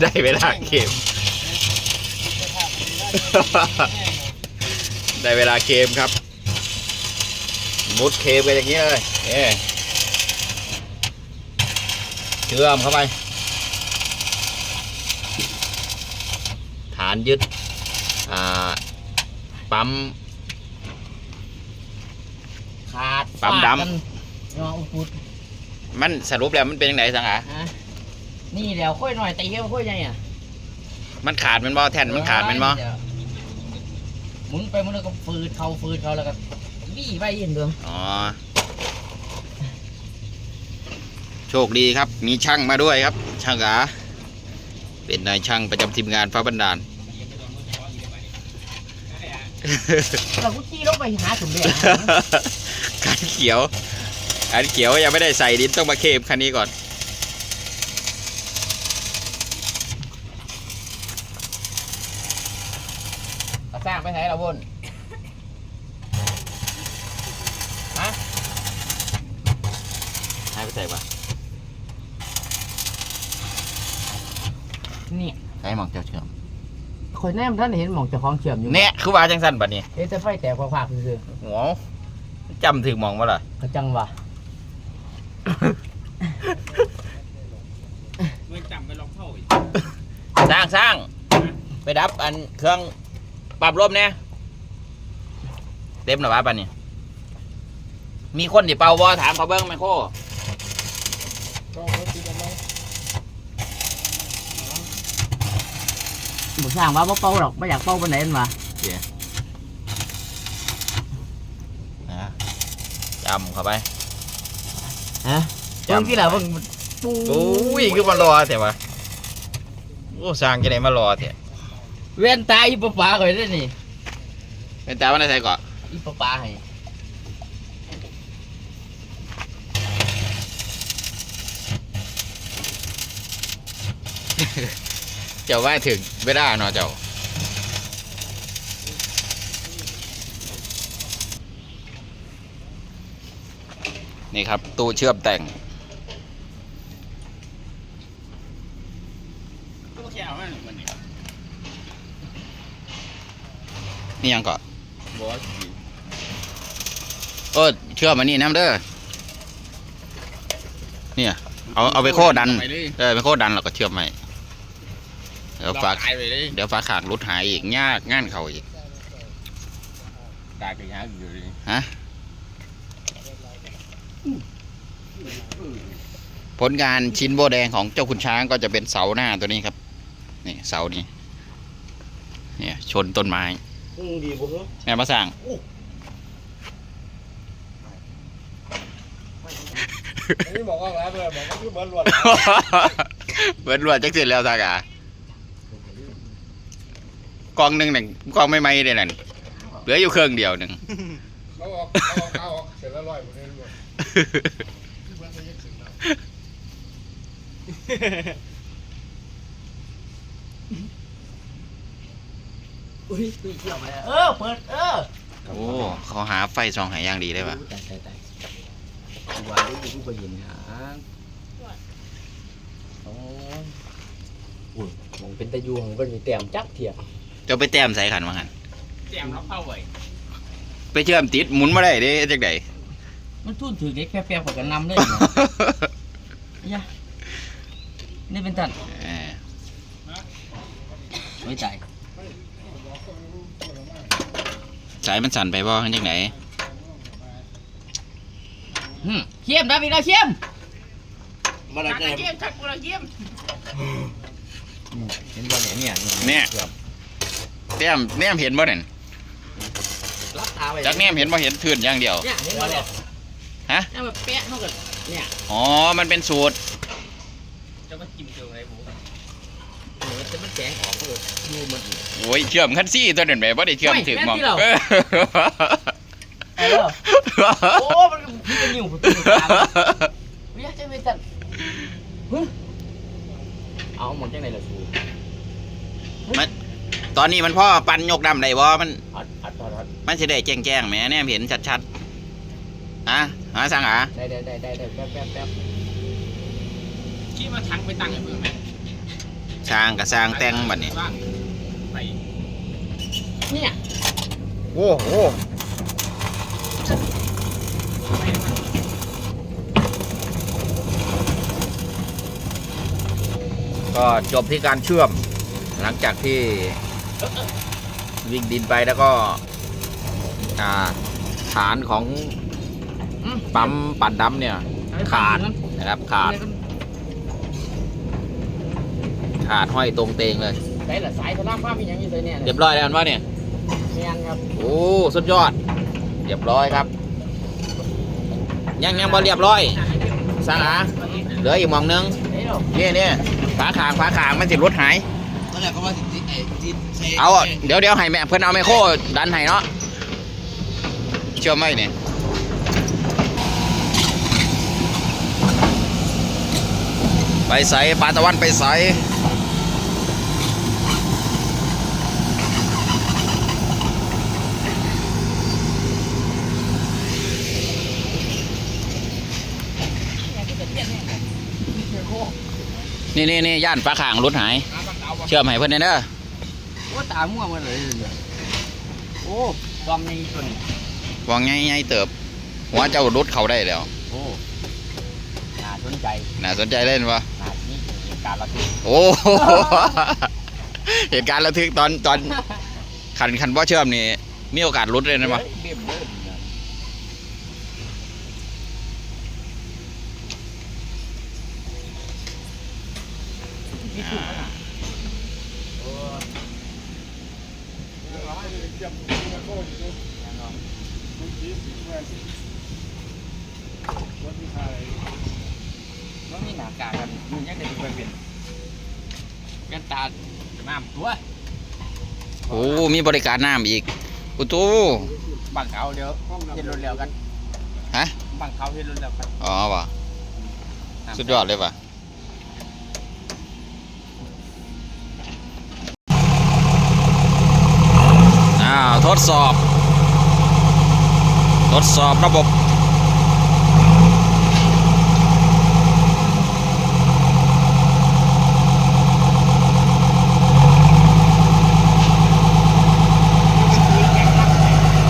ได้เวลาเกม ได้เวลาเกมครับ มุดเคมไปอย่างนี้เลยเอ๊เชื่อมเข้าไป ฐานยึด อ่า ปั๊ม ขาดปั๊มดำฟากันเนาะอุดมันสรุปแล้วมันเป็นยังไงสังหา ฮะ นี่เดี๋ยวค่อยหน่อยตีเขี้ยวค่อยยังไงอะมันขาดแมันบ่แท่นมันขาดแมันบ่เดี๋ยวหมุนไปหมันแล้วก็ฟืดเขาฟืดเขาแล้วก็วี่ไปยินเดิมอ๋อ โชคดีครับ มีช่างมาด้วยครับ ช่างหาเป็นนายช่างประจำทีมงานฟ้าบันดาล เราก็ขี่รถไปหาสมเด็จคันเขียวคันเขียวยังไม่ได้ใส่ดินต้องมาเคลมคันนี้ก่อน เรา สร้างไปไหนเราบนฮะให้ไปใส่ปะนี่ให้มองเจ้าเชื่อมคนแนมท่านเห็นหมองเจ้าของเชื่อมอยู่เนี่ยคือว่าจังสันบัดนี้เอ๊ะแต่ไฟแตกภาคๆคือหัวจำถึงมองว่าล่ะเขาจังวะไม่จำไปลองเข้าอีกสร้างสร้างไปดับอันเครื่องปรับลมเนี่ย เต็มหรอวะปันนี้มีคนที่เป่าวอถามเขาเบิ้งไหมโคหมูสร้างว่าบ่เป่าหรอกไม่อยากเป่าปานไหนมันวะนะจำเข้าไปฮะจำจำที่เราเพิ่งปูโอ้ยคือมารอเถอะวะโอ้สร้างจะไหนมารอเถอะเว้นตายอีปะปาข่อยได้นี่เป็นตาวันไหนใส่ก่อน อีปะปาให้เจ้าว่าถึงเวลาเนาะเจ้านี่ครับ ตู้เชื่อมแต่งก็แค่เอามันมันนี่ยังก่อน เออเชื่อมอันนี้น้ำเด้อเนี่ยเอาเอาไปโคดันไปเลยเออไปโคดันแล้วก็เชื่อมใหม่เดี๋ยวฝากตายไปเลยเดี๋ยวฝาขางรุดหายอีกยากงานเขาอีกตายไปหาอยู่เลยฮะผลงานชิ้นโบแดงของเจ้าคุณช้างก็จะเป็นเสาหน้าตัวนี้ครับนี่เสานี้เนี่ยชนต้นไม้ดีบุ้งแม่มาสั่ง นี่บอกว่าอะไรเลยบอกว่าคือเบิร์ดล้วนเบิดรวดจักเสร็จแล้วสากากองหนึ่งหนึ่งกองไม่ไม่เลยนั่นเหลืออยู่เครื่องเดียวหนึ่งเขาออกเขาออกเขาออกเสร็จแล้วลอยหมดเลยล้วนอุ้ยตีเกี่ยวมาแล้วเออเปิดเออโอ้เขาหาไฟซองหายางดีได้ปะ ตายตายตายว่ารู้อยู่ผู้ยินหาโอ้ยอุ้ยมองเป็นตะยูของเป็นมีแต้มจักเถียงเจะไปแต้มใส่ขันมาหันเตรียมรับเข้าไว้ไปเชื่อมติดหมุนมาได้เด้จักไดมันทุ่นถือเด็กแป๊บๆกว่ากันนำเลยเนี่ยนี่เป็นตันเออไม่ใจสายมันสั่นไปบ่จังไห นหืมเขี้ยมนะพี่เราเขี้ยมมาแล้วเขี้ยมชักกูเราเขี้ยมเห็นบ่เนี่ยเนี่ยเนี่ยแต้มแนมเห็นบ่เนี่ยรับตาไปจักแนมเห็นบ่เห็นทื่นอย่างเดียวเนี่ยเห็นบ่เนี่ยฮะเนี่ยแบบเป๊ะเท่ากันเนี่ยอ๋อมันเป็นสูตรจะมาจิ้มเจออะไรบุ้งเออแต่มันแสงออกก็เลยดูมันโอ้ยเชื่อมคันซี่ตัวนั้นแหม่บ่ได้เชื่อมไม่ถึงแม่นหมองที่เราเออเออ โอ้มันพี่เป็นอยู่ประตูกลางวิยาจะเป็นตันหึเอาหมดจังไหนล่ะสูตอนนี้มันพ่อปันยกดำได้บ่มัน อัดอัดอัดอัดมันสิได้แจ้งๆแหมแนมเห็นชัดๆฮะหาสังหาได้ได้ได้ได้ได้แป๊บแป๊บแป๊บคิดว่าทั้งไปตั้งไอ้เพื่อนไหมสร้างกับสร้างแต่งบัดนี้ไปเนี่ยโอ้โห ก็จบที่การเชื่อมหลังจากที่วิ่งดินไปแล้วก็อ่าฐานของปั๊มปั่นดำเนี่ย ขาดนะครับขาด ขาดห้อยตรงเตงเลยใส่ละสายสลามภาพเป็นอย่างนี้เลยเนี่ยเรียบร้อยแล้วอันว่าเนี่ยเนียนครับโอ้สุดยอดเรียบร้อยครับ ยังยังบ่เรียบร้อยสางอาเหลืออีกมองนึงเฮ้ยเนี่นี่ฝาขางฝาขางมันสิรถหายตอาสิไอ้ที่ใส่เอาอะเดี๋ยวเดี๋ยวให้แม่เพิ่นเอาไมโครดันให้เนาะเชื่อไหมเนี่ยไปใส่ปลาตะวันไปใส่ นี่นี่นี่ย่านฝาขางรถหาย เชื่อมให้เพิ่นแน่เด้อโอ้ตาม่วงหมาเลยเนี่ยโอ้กอมในตัวนี้วางไงไงเติบหัวเจ้ารถเขาได้แล้วโอ้น่าสนใจน่าสนใจเล่นปะน่านี่เป็นเหตุการณ์ระทึกโอ้เหตุการณ์ระทึกตอนตอนขันขันบ่เชื่อมนี่มีโอกาสรุดเลยนะปะเบี้ย มเลยเนี่ยมันมีหน้ากากกันมันยังได้ดูไปเป็นกันตาน้ำตัวโอ้ มีบริการน้ำอีกอุตูบังเขาเดี๋ยวเห็นรถเร็วกัน ฮะ บังเขาเห็นรถเร็วกัน อ๋อปะสุดยอดเลยปะ ทดสอบ ทดสอบระบบ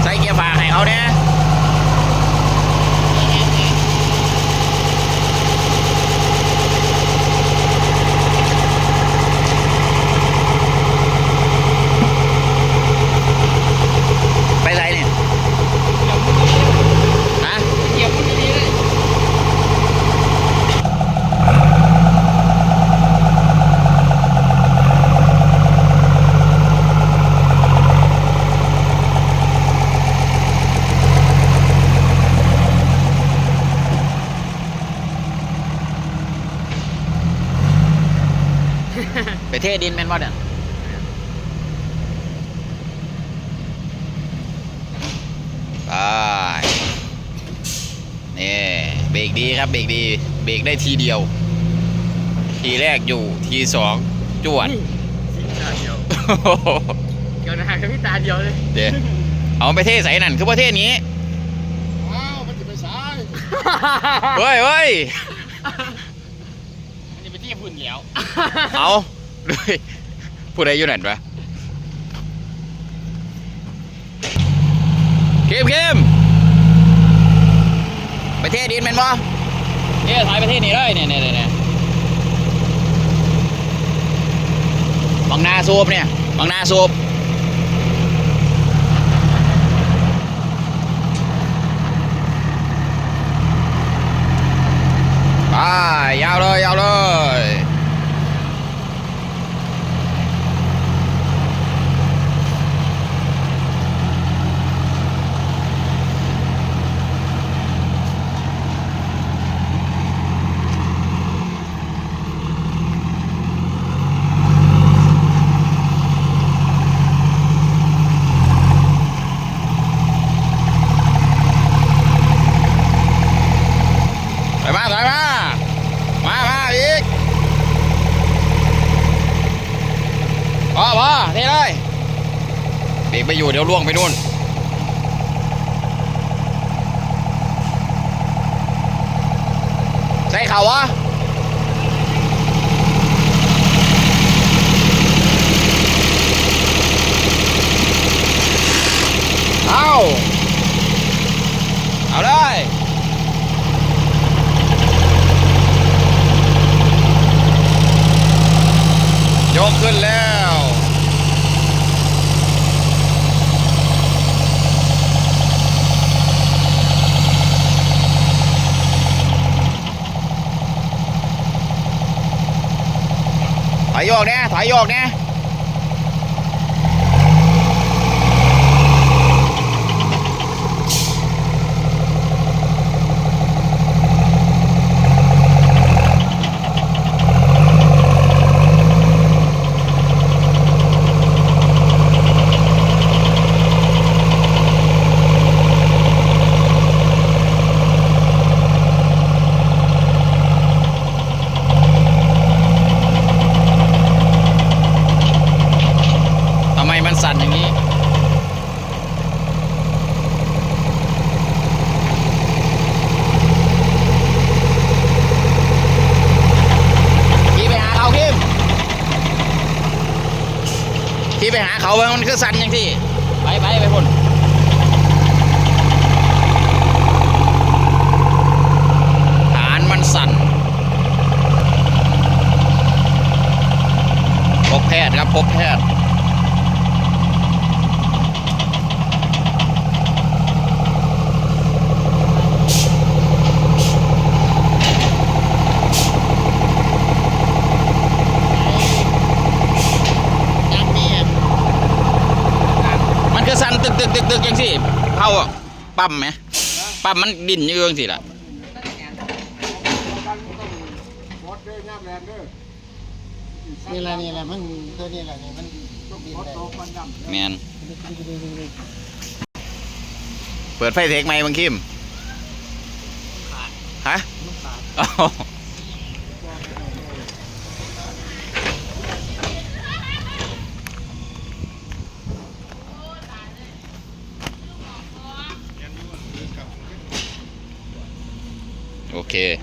ใส่เกียร์ฝากให้เขาเนี่ยไปไหนเนี่ยฮะ เหยียบมันดีๆเลย ไป เทดินแม่นบ่เนี่ยไปนี่เบรกดีครับเบรกดีเบรกได้ทีเดียว ทีแรกอยู่ทีสองจวดตาเดียวเกี่ยวหน้ากับพี่ตาเดียวเลยเดี๋ยวเอาไปเทใส่นั่นคือประเทศนี้อ้าวมันจะไปซ้ายเฮ้ยเฮ้ยมันจะไปที่พุ่นแล้วเอา ด้วยผู้ใดอยู่นั่นปะเข้มเข้มไปเทศดินแม่นบ่เนี่ยถอยไปเทศนี่เลยเนี่ยเนี่ยเนี่ยบางนาสูบเนี่ยบังนาสูบไปยาวเลยยาวเลย ถอยมาถอยมา มา มาอีกพอพอ เทเลยเบรกไปอยู่เดี๋ยวล่วงไปนู่นใช่เข่าวะ เอาเลย ยกขึ้นแล้ว ถ อยออกเนี่ยถอยออกเนี่ยทำไมมันสั่นอย่างนี้ ขี่ไปหาเขาพิม ขี่ไปหาเขาเบิ่งมันคือสั่นอย่างที่ ไปไปไปพุ่นฐานมันสั่นพบแพทย์ครับพบแพทย์ ยังมีอะ มันคือสั่นตึกตึกตึกตึกอย่างสิเผาอะ ปั๊มไหมปั๊มมันดิ่นอยู่จังสิล่ะนี่แหละนี่แหละมันตัวนี้แหละนี่มันแมนเปิดไฟเทคไหมบางคิมฮะ okay